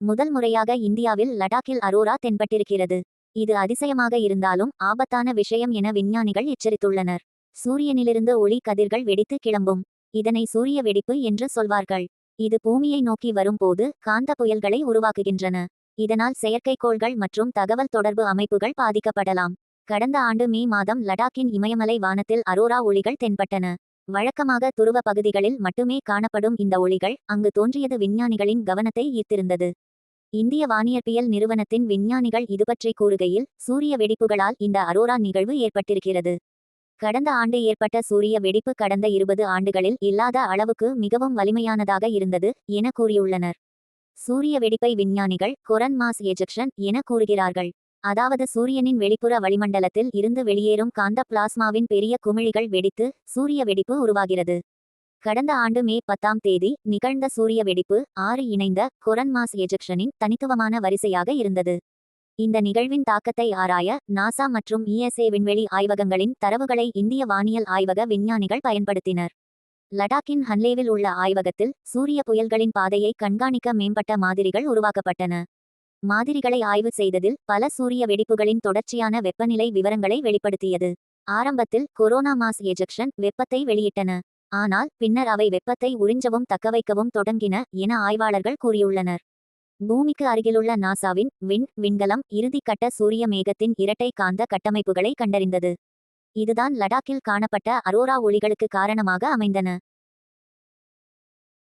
முதல் முறையாக இந்தியாவில் லடாக்கில் அரோரா தென்பட்டிருக்கிறது. இது அதிசயமாக இருந்தாலும் ஆபத்தான விஷயம் என விஞ்ஞானிகள் எச்சரித்துள்ளனர். சூரியனிலிருந்து ஒளி கதிர்கள் வெடித்து கிளம்பும். இதனை சூரிய வெடிப்பு என்று சொல்வார்கள். இது பூமியை நோக்கி வரும்போது காந்த புயல்களை உருவாக்குகின்றன. இதனால் செயற்கைக்கோள்கள் மற்றும் தகவல் தொடர்பு அமைப்புகள் பாதிக்கப்படலாம். கடந்த ஆண்டு மே மாதம் லடாக்கின் இமயமலை வானத்தில் அரோரா ஒளிகள் தென்பட்டன. வழக்கமாக துருவ பகுதிகளில் மட்டுமே காணப்படும் இந்த ஒளிகள் அங்கு தோன்றியது விஞ்ஞானிகளின் கவனத்தை ஈர்த்திருந்தது. இந்திய வானியற்பியல் நிறுவனத்தின் விஞ்ஞானிகள் இதுபற்றி கூறுகையில் சூரிய வெடிப்புகளால் இந்த அரோரா நிகழ்வு ஏற்பட்டிருக்கிறது. கடந்த ஆண்டு ஏற்பட்ட சூரிய வெடிப்பு கடந்த இருபது ஆண்டுகளில் இல்லாத அளவுக்கு மிகவும் வலிமையானதாக இருந்தது என கூறியுள்ளனர். சூரிய வெடிப்பை விஞ்ஞானிகள் கொரன் மாஸ் எஜெக்ஷன் என கூறுகிறார்கள். அதாவது சூரியனின் வெளிப்புற வளிமண்டலத்தில் இருந்து வெளியேறும் காந்த பிளாஸ்மாவின் பெரிய குமிழிகள் வெடித்து சூரிய வெடிப்பு உருவாகிறது. கடந்த ஆண்டு மே பத்தாம் தேதி நிகழ்ந்த சூரிய வெடிப்பு ஆறு இணைந்த கொரன் மாஸ் எஜெக்ஷனின் தனித்துவமான வரிசையாக இருந்தது. இந்த நிகழ்வின் தாக்கத்தை ஆராய நாசா மற்றும் இஎஸ்ஏ விண்வெளி ஆய்வகங்களின் தரவுகளை இந்திய வானியல் ஆய்வக விஞ்ஞானிகள் பயன்படுத்தினர். லடாக்கின் ஹன்லேவில் உள்ள ஆய்வகத்தில் சூரிய புயல்களின் பாதையை கண்காணிக்க மேம்பட்ட மாதிரிகள் உருவாக்கப்பட்டன. மாதிரிகளை ஆய்வு செய்ததில் பல சூரிய வெடிப்புகளின் தொடர்ச்சியான வெப்பநிலை விவரங்களை வெளிப்படுத்தியது. ஆரம்பத்தில் கொரோனா மாஸ் எஜெக்ஷன் வெப்பத்தை வெளியிட்டன. ஆனால் பின்னர் அவை வெப்பத்தை உறிஞ்சவும் தக்கவைக்கவும் தொடங்கின என ஆய்வாளர்கள் கூறியுள்ளனர். பூமிக்கு அருகிலுள்ள நாசாவின் விண் விண்கலம் இறுதிக்கட்ட சூரிய மேகத்தின் இரட்டை காந்த கட்டமைப்புகளை கண்டறிந்தது. இதுதான் லடாக்கில் காணப்பட்ட அரோரா ஒளிகளுக்கு காரணமாக அமைந்தன.